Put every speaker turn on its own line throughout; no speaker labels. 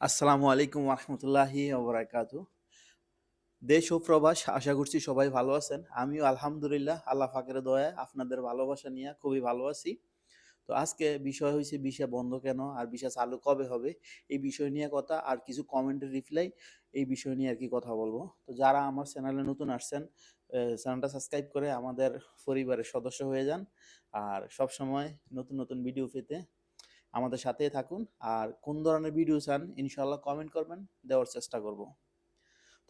আসসালামু আলাইকুম রহমতুল্লাহি ওবরাকাতু। দেশ ও প্রবাস, আশা করছি সবাই ভালো আছেন। আমিও আলহামদুলিল্লাহ, আল্লাহ ফাকের দয়ায় আপনাদের ভালোবাসা নিয়ে খুবই ভালো আছি। তো আজকে বিষয় হয়েছে বিষয় বন্ধ কেন আর বিষয় চালু কবে হবে? এই বিষয় নিয়ে কথা আর কিছু কমেন্টের রিপ্লাই এই বিষয় নিয়ে আর কি কথা বলব। তো যারা আমার চ্যানেলে নতুন আসছেন চ্যানেলটা সাবস্ক্রাইব করে আমাদের পরিবারের সদস্য হয়ে যান। আর সব সময় নতুন নতুন ভিডিও পেতে আমাদের সাথে থাকুন আর কোন ধরনের ভিডিও চান ইনশাল্লাহ কমেন্ট করবেন, দেওয়ার চেষ্টা করব।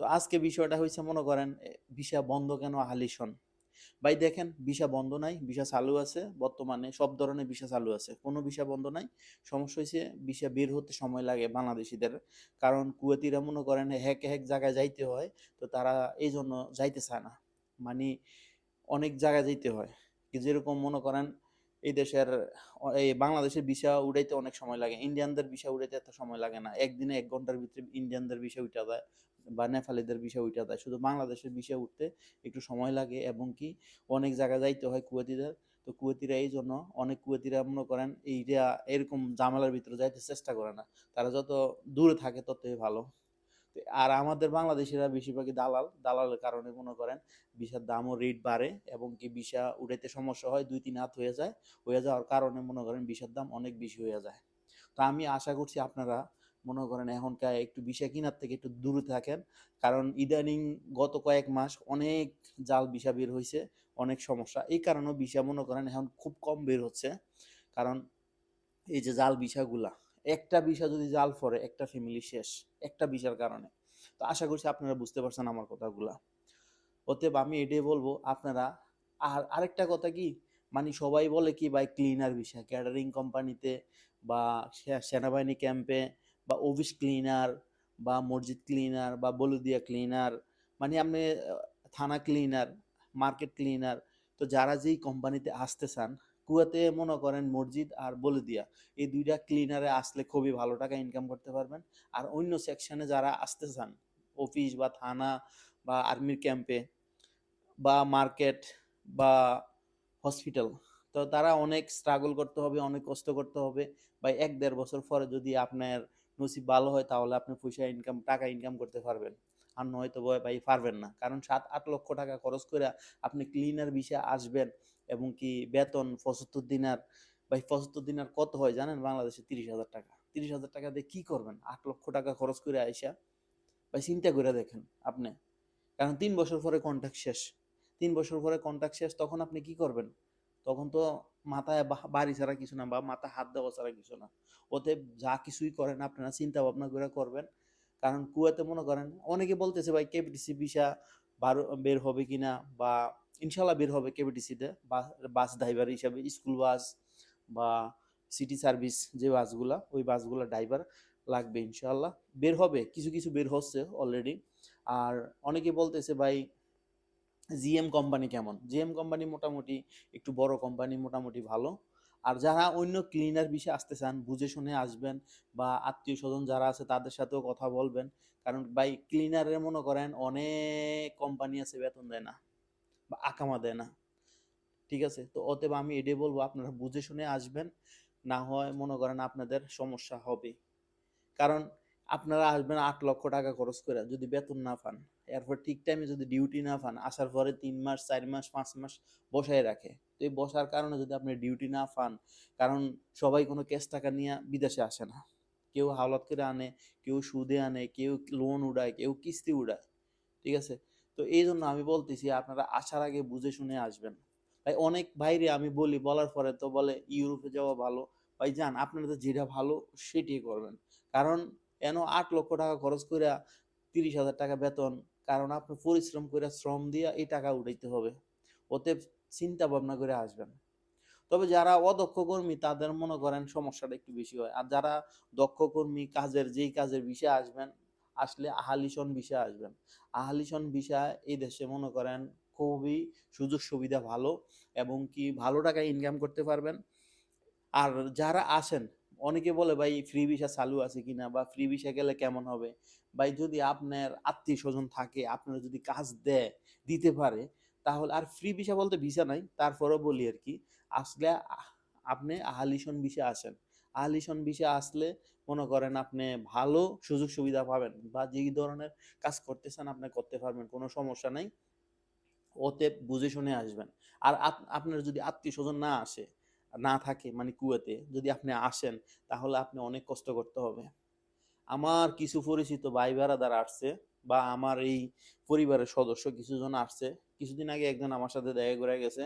তো আজকে বিষয়টা হয়েছে মনে করেন ভিসা বন্ধ কেন আহালিশন ভাই দেখেন, ভিসা বন্ধ নাই, ভিসা চালু আছে, বর্তমানে সব ধরনের ভিসা চালু আছে। কোনো ভিসা বন্ধ নাই, সমস্যা হয়েছে ভিসা বের হতে সময় লাগে বাংলাদেশিদের। কারণ কুয়েতিরা মনে করেন, হ্যাক হ্যাক জায়গায় যাইতে হয়, তো তারা এই জন্য যাইতে চায় না। মানে অনেক জায়গায় যাইতে হয়। যেরকম মনে করেন এই দেশের, এই বাংলাদেশের ভিসা উড়াইতে অনেক সময় লাগে। ইন্ডিয়ানদের ভিসা উড়াইতে এত সময় লাগে না। একদিনে এক ঘণ্টার ভিতরে ইন্ডিয়ানদের ভিসা উঠা যায় বা নেপালিদের ভিসা উঠা যায় শুধু বাংলাদেশের ভিসা উঠতে একটু সময় লাগে এবং কি অনেক জায়গায় যাইতে হয় কুয়েতিদের। তো কুয়েতিরা এই জন্য অনেক কুয়েতিরা মনে করেন এইটা এরকম জামালার ভিতরে যাইতে চেষ্টা করে না। তারা যত দূরে থাকে ততই ভালো। আর আমাদের বাংলাদেশিরা বেশিরভাগই দালাল। দালালের কারণে মনে করেন ভিসার দামও রেট বাড়ে এবং কি ভিসা উঠাইতে সমস্যা হয়, দুই, তিন হাত হয়ে যায়। হয়ে যাওয়ার কারণে মনে করেন ভিসার দাম অনেক বেশি হয়ে যায়। তো আমি আশা করছি আপনারা মনে করেন এখনকার একটু ভিসা কেনার থেকে একটু দূরে থাকেন। কারণ ইদানিং গত কয়েক মাস অনেক জাল ভিসা বের হয়েছে অনেক সমস্যা। এই কারণেও ভিসা মনে করেন এখন খুব কম বের হচ্ছে। কারণ এই যে জাল ভিসাগুলা একটা ভিসা যদি জাল পড়ে একটা ফ্যামিলি শেষ, একটা ভিসার কারণে। তো আশা করছি আপনারা বুঝতে পারছেন আমার কথাগুলা। অতএব আমি এটাই বলব, আপনারা আর আরেকটা কথা কি? মানে সবাই বলে কি ভাই ক্লিনার বিষয় ক্যাটারিং কোম্পানিতে বা সেনাবাহিনী ক্যাম্পে বা অফিস ক্লিনার বা মসজিদ ক্লিনার বা বলুদিয়া ক্লিনার মানে আপনি থানা ক্লিনার মার্কেট ক্লিনার তো যারা যেই কোম্পানিতে আসতে চান কুয়াতে মনে করেন মসজিদ আর বলুদিয়া এই দুইটা ক্লিনারে আসলে খুবই ভালো টাকা ইনকাম করতে পারবেন। আর অন্য সেকশনে যারা আসতে চান অফিস বা থানা বা আর্মির ক্যাম্পে বা মার্কেট বা হসপিটাল তো তারা অনেক স্ট্রাগল করতে হবে, অনেক কষ্ট করতে হবে। বা এক দেড় বছর পরে যদি আপনার নসিব ভালো হয়, তাহলে আপনি পয়সা ইনকাম টাকা ইনকাম করতে পারবেন। আর নয়তো ভাই পারবেন না। কারণ সাত, আট লক্ষ টাকা খরচ করে আপনি ক্লিনার বিষয়ে আসবেন এবং কি বেতন পঁচাত্তর দিনার, ভাই পঁচাত্তর দিনার কত হয় জানেন? বাংলাদেশে তিরিশ হাজার টাকা। তিরিশ হাজার টাকা দিয়ে কি করবেন? আট লক্ষ টাকা খরচ করে আইসা, ভাই চিন্তা করে দেখেন আপনি। কারণ তিন বছর পরে কন্ট্যাক্ট শেষ। তিন বছর পরে কন্ট্যাক্ট শেষ, তখন আপনি কি করবেন? তখন তো মাথায় বাড়ি ছাড়া কিছু না বা মাথায় হাত দেওয়া ছাড়া কিছু না। ওতে যা কিছুই করেন আপনারা চিন্তা ভাবনা করে করবেন। কারণ কুয়াতে মনে করেন, অনেকে বলতেছে, ভাই কেবিটিসি ভিসা বারো, বের হবে কিনা? বা ইনশাল্লাহ বের হবে কেবিটিসিতে বাস ড্রাইভার হিসাবে স্কুল বাস বা সিটি সার্ভিস যে বাসগুলা, ওই বাসগুলা ড্রাইভার লাগবে ইনশাল্লাহ। বের হবে, কিছু কিছু বের হচ্ছে অলরেডি আর অনেকে বলতেছে, ভাই জিএম কোম্পানি কেমন? জিএম কোম্পানি মোটামুটি একটু বড় কোম্পানি মোটামুটি ভালো। আর যারা অন্য ক্লিনার বিষয়ে আসতে চান, বুঝে শুনে আসবেন বা আত্মীয় স্বজন যারা আছে, তাদের সাথেও কথা বলবেন। কারণ ভাই ক্লিনারের মনে করেন অনেক কোম্পানি আছে, বেতন দেয় না। বা আকামা দেয় না। ঠিক আছে? তো অতএব আমি এটাই বলব, আপনারা বুঝে শুনে আসবেন। না হয় মনে করেন আপনাদের সমস্যা হবে। কারণ আপনারা আসবেন আট লক্ষ টাকা খরচ করে যদি বেতন না পান, এরপর ঠিক টাইমে যদি ডিউটি না পান, আসার পরে তিন মাস, চার মাস, পাঁচ মাস বসায় রাখে। তো এই বসার কারণে যদি আপনি ডিউটি না পান, কারণ সবাই কোনো ক্যাশ টাকা নিয়ে বিদেশে আসে না। কেউ হাওলাত করে আনে, কেউ সুদে আনে, কেউ লোন উড়ায়, কেউ কিস্তি উড়ায়। ঠিক আছে? তো এই জন্য আমি বলতেছি, আপনারা আসার আগে বুঝে শুনে আসবেন। ভাই, অনেক বাইরে আমি বলি, বলার পরে তো বলে, ইউরোপে যাওয়া ভালো। ভাই, যান, আপনারা তো যেটা ভালো সেটাই করবেন। কারণ এন আট লক্ষ টাকা খরচ করে তিরিশ হাজার টাকা বেতন? কারণ আপনি পরিশ্রম করে শ্রম দিয়ে এই টাকা উঠাইতে হবে। ওতে চিন্তা ভাবনা করে আসবেন। তবে যারা অদক্ষ কর্মী, তাদের মনে করেন সমস্যাটা একটু বেশি হয়। আর যারা দক্ষ কর্মী, কাজের যেই কাজের বিষয়ে আসবেন আসলে আহালিসন বিষয়ে আসবেন। আহালিসন বিষয় এই দেশে মনে করেন খুবই সুযোগ সুবিধা ভালো এবং কি ভালো টাকা ইনকাম করতে পারবেন। আর যারা আসেন, অনেকে বলে, ভাই ফ্রি ভিসা চালু আছে কিনা বা ফ্রি ভিসা গেলে কেমন হবে? ভাই, যদি আপনার আত্মীয় স্বজন থাকে, আপনারা যদি কাজ দেয়, দিতে পারে, তাহলে আর ফ্রি ভিসা বলতে ভিসা নাই, তারপরেও বলি আর কি, আসলে আপনি আহালিশন ভিসা আসেন। আহালিশন ভিসা আসলে মনে করেন আপনি ভালো সুযোগ সুবিধা পাবেন বা যেই ধরনের কাজ করতেছেন আপনি করতে পারবেন, কোনো সমস্যা নাই। ওতে বুঝে শুনে আসবেন। আর আপ- আপনার যদি আত্মীয় স্বজন না আসে, না থাকে মানে কুয়েতে, যদি আপনি আসেন তাহলে আপনি অনেক কষ্ট করতে হবে। আমার কিছু পরিচিত ভাই বেড়াদার আসছে বা আমার এই পরিবারের সদস্য কিছুজন আসছে। কিছুদিন আগে একজন আমার সাথে দেখা করে গেছে।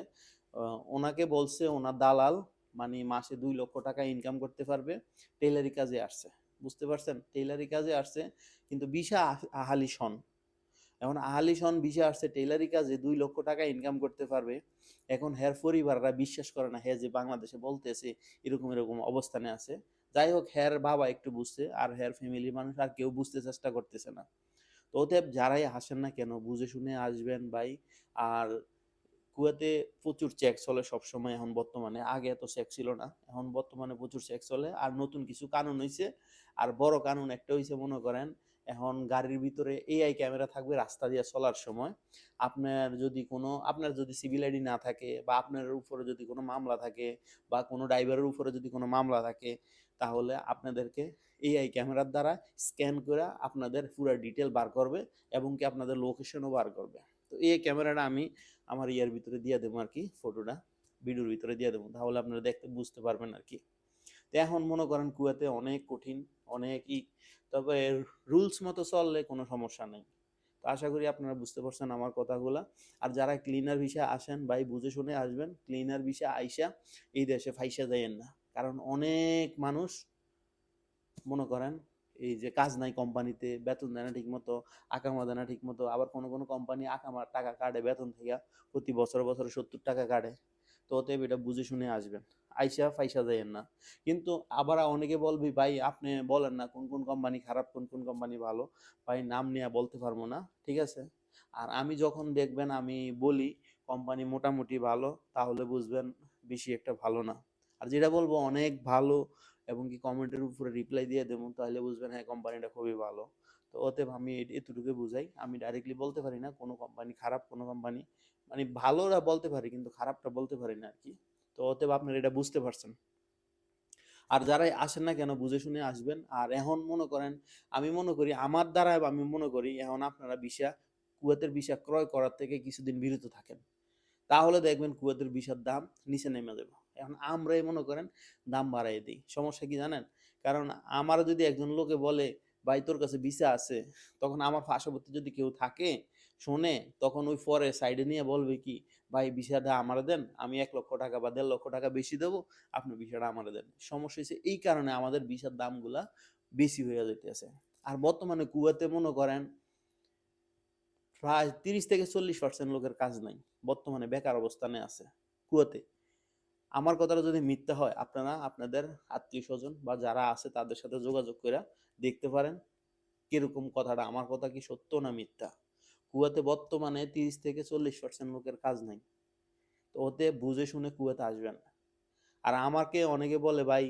ওনাকে বলছে ওনার দালাল মানে মাসে দুই লক্ষ টাকা ইনকাম করতে পারবে টেলারি কাজে আসছে। বুঝতে পারছেন? টেলারি কাজে আসছে, কিন্তু বিশা আহালি সন। এখন আহালি সন বিশা আসছে টেলারি কাজে দুই লক্ষ টাকা ইনকাম করতে পারবে। এখন হের পরিবাররা বিশ্বাস করে না হ্যাঁ যে বাংলাদেশে বলতেছে, এরকম এরকম অবস্থানে আছে। যাই হোক, হের বাবা একটু বুঝছে, আর হের ফ্যামিলি মানুষ আর কেউ বুঝতে চেষ্টা করতেছে না। তো অতএব যারাই আসেন না কেন, বুঝে শুনে আসবেন ভাই। আর কুয়েতে প্রচুর চেক চলে সবসময় এখন বর্তমানে। আগে এত চেক ছিল না, এখন বর্তমানে প্রচুর চেক চলে। আর নতুন কিছু কানুন হয়েছে আর বড় কানুন একটা হয়েছে মনে করেন, এখন গাড়ির ভিতরে এআই ক্যামেরা থাকবে রাস্তা দিয়ে চলার সময়। আপনার যদি কোনো, আপনার যদি সিভিল আইডি না থাকে বা আপনার উপরে যদি কোনো মামলা থাকে বা কোনো ড্রাইভারের উপরে যদি কোনো মামলা থাকে, তাহলে আপনাদেরকে এআই ক্যামেরার দ্বারা স্ক্যান করে আপনাদের পুরো ডিটেল বার করবে এবং কি আপনাদের লোকেশনও বার করবে। তো এই ক্যামেরাটা আমি আমার ইয়ার ভিতরে দিয়ে দেবো আর কি ফটোটা ভিডিওর ভিতরে দিয়ে দেবো, তাহলে আপনারা দেখতে বুঝতে পারবেন আর কি। তো এখন মনে করেন কুয়াতে অনেক কঠিন, অনেকই, তবে রুলস মতো চললে কোনো সমস্যা নেই। তো আশা করি আপনারা বুঝতে পারছেন আমার কথাগুলা। আর যারা ক্লিনার ভিসা আসেন, ভাই বুঝে শুনে আসবেন ক্লিনার ভিসা আইসা এই দেশে ফাইসা যাইয়েন না। কারণ অনেক মানুষ মনে করেন এই যে কাজ নাই কোম্পানিতে, বেতন দেয় না ঠিক মতো আকামা দেয় না ঠিক মতো আবার কোনো কোনো কোম্পানি আকামা টাকা কাটে বেতন থেকে, প্রতি বছর বছর সত্তর টাকা কাটে। তো অতএব এটা বুঝে শুনে আসবেন। আইসা ফাইসা যাইয়েন না। কিন্তু আবার অনেকে বলবি, ভাই, আপনি বলেন না কোন কোন কোম্পানি খারাপ, কোন কোন কোম্পানি ভালো? ভাই, নাম নিয়ে বলতে পারব না, ঠিক আছে? আর আমি যখন দেখবেন, আমি বলি, কোম্পানি মোটামুটি ভালো, তাহলে বুঝবেন বেশি একটা ভালো না। আর যেটা বলব, অনেক ভালো এবং কি কমেন্টের উপরে রিপ্লাই দিয়ে দেবো, তাহলে বুঝবেন হ্যাঁ কোম্পানিটা খুবই ভালো। তো অতএব আমি এতটুকু বুঝাই। আমি ডাইরেক্টলি বলতে পারি না, কোনো কোম্পানি খারাপ, কোনো কোম্পানি মানে ভালোরা বলতে পারি, কিন্তু খারাপটা বলতে পারি না আর কি। তো অতএব আপনারা এটা বুঝতে পারছেন। আর যারাই আসেন না কেন, বুঝে শুনে আসবেন। আর এখন মনে করেন, আমি মনে করি, আমার দ্বারা আমি মনে করি, এখন আপনারা বিষা কুয়েতের বিষা ক্রয় করার থেকে কিছুদিন বিরত থাকেন। তাহলে দেখবেন কুয়েতের বিষার দাম নিচে নেমে যাবে। এখন আমরাই মনে করেন দাম বাড়াই দিই। সমস্যা কি জানেন? কারণ আমার যদি একজন লোকে বলে, ভাই, তোর কাছে ভিসা আছে। তখন আমার পার্শ্ববর্তী যদি কেউ থাকে, শোনে, তখন ওই পরে সাইডে নিয়ে বলবে কি, ভাই, ভিসাটা আমার দেন, আমি এক লক্ষ টাকা বা দেড় লক্ষ টাকা বেশি দেবো, আপনি ভিসাটা আমার দেন। সমস্যা হয়েছে এই কারণে আমাদের ভিসার দামগুলা বেশি হয়ে যেতেছে আর বর্তমানে কুয়াতে মনে করেন প্রায় তিরিশ থেকে চল্লিশ পার্সেন্ট লোকের কাজ নাই, বর্তমানে বেকার অবস্থানে আছে, কুয়াতে। আমার কথাটা যদি মিথ্যা হয়, আপনারা, আপনাদের আত্মীয় স্বজন বা যারা আছে তাদের সাথে যোগাযোগ করে দেখতে পারেন কীরকম কথাটা, আমার কথা কি সত্য না মিথ্যা? কুয়াতে বর্তমানে তিরিশ থেকে চল্লিশ পার্সেন্ট লোকের কাজ নাই, তো ওতে বুঝে শুনে কুয়াতে আসবেন আর আমাকে অনেকে বলে, ভাই,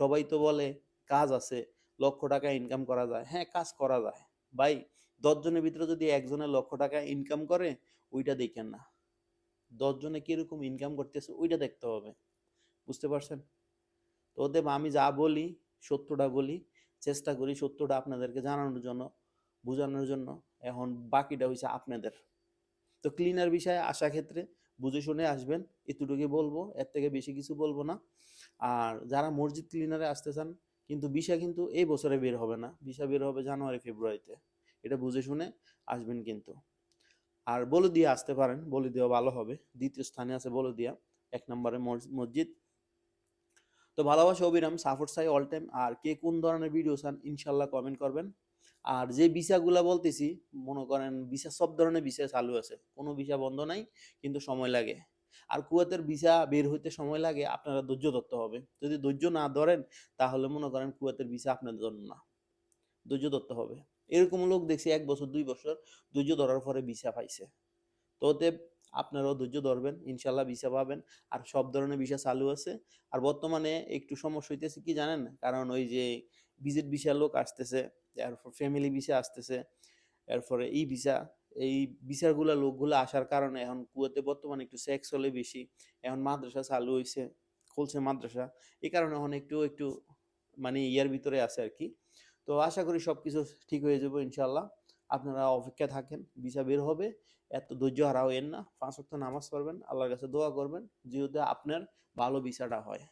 সবাই তো বলে কাজ আছে, লক্ষ টাকা ইনকাম করা যায়। হ্যাঁ কাজ করা যায়। ভাই দশজনের ভিতরে যদি একজনের লক্ষ টাকা ইনকাম করে, ওইটা দেখেন না। দশজনে কীরকম ইনকাম করতেছে, ওইটা দেখতে হবে। বুঝতে পারছেন? তো ওদের আমি যা বলি, সত্যটা বলি, চেষ্টা করি সত্যটা আপনাদেরকে জানানোর জন্য, বোঝানোর জন্য। এখন বাকিটা হয়েছে আপনাদের। তো ক্লিনার বিষয়ে আসা ক্ষেত্রে বুঝে শুনে আসবেন, এতটুকুই বলব, এর থেকে বেশি কিছু বলব না। আর যারা মসজিদ ক্লিনারে আসতে চান, কিন্তু ভিসা কিন্তু এই বছরে বের হবে না। ভিসা বের হবে জানুয়ারি, ফেব্রুয়ারিতে। এটা বুঝে শুনে আসবেন কিন্তু। আর বলে দিয়ে আসতে পারেন বলে দেওয়া ভালো হবে। দ্বিতীয় স্থানে আছে বলে দিয়া এক নম্বরে মসজিদ। তো ভালোবাসা, অবিরাম সাফর সাই অল টাইম আর কে কোন ধরনের ভিডিও চান, ইনশাল্লাহ কমেন্ট করবেন। আর যে ভিসাগুলা বলতেছি, মনে করেন ভিসা, সব ধরনের ভিসা চালু আছে। কোনো ভিসা বন্ধ নাই, কিন্তু সময় লাগে। আর কুয়েতের ভিসা বের হইতে সময় লাগে, আপনারা ধৈর্য ধরতে হবে। যদি ধৈর্য না ধরেন, তাহলে মনে করেন কুয়েতের ভিসা আপনাদের জন্য না। ধৈর্য ধরতে হবে। এরকম লোক দেখছি এক বছর, দুই বছর ধৈর্য ধরার পরে ভিসা পাইছে। তো আপনারাও ধৈর্য ধরবেন, ইনশাল্লাহ ভিসা পাবেন। আর সব ধরনের ভিসা চালু আছে। আর বর্তমানে একটু সমস্যা হইতেছে কি জানেন? কারণ ওই যে ভিজিট ভিসা লোক আসতেছে, এরপর ফ্যামিলি ভিসা আসতেছে, এরপরে এই ভিসা, এই ভিসাগুলা লোকগুলো আসার কারণে এখন কুয়েতে বর্তমানে একটু সেক্স হলে বেশি, এখন মাদ্রাসা চালু হয়েছে খুলছে মাদ্রাসা। এই কারণে এখন একটু একটু মানে ইয়ার ভিতরে আছে আর কি। তো আশা করি সব কিছু ঠিক হয়ে যাবে ইনশাল্লাহ আপনারা অপেক্ষা থাকেন, ভিসা বের হবে, এত ধৈর্য হারাও এর না। পাঁচ ওয়াক্ত নামাজ পড়বেন, আল্লাহর কাছে দোয়া করবেন, যেহেতু আপনার ভালো ভিসাটা হয়।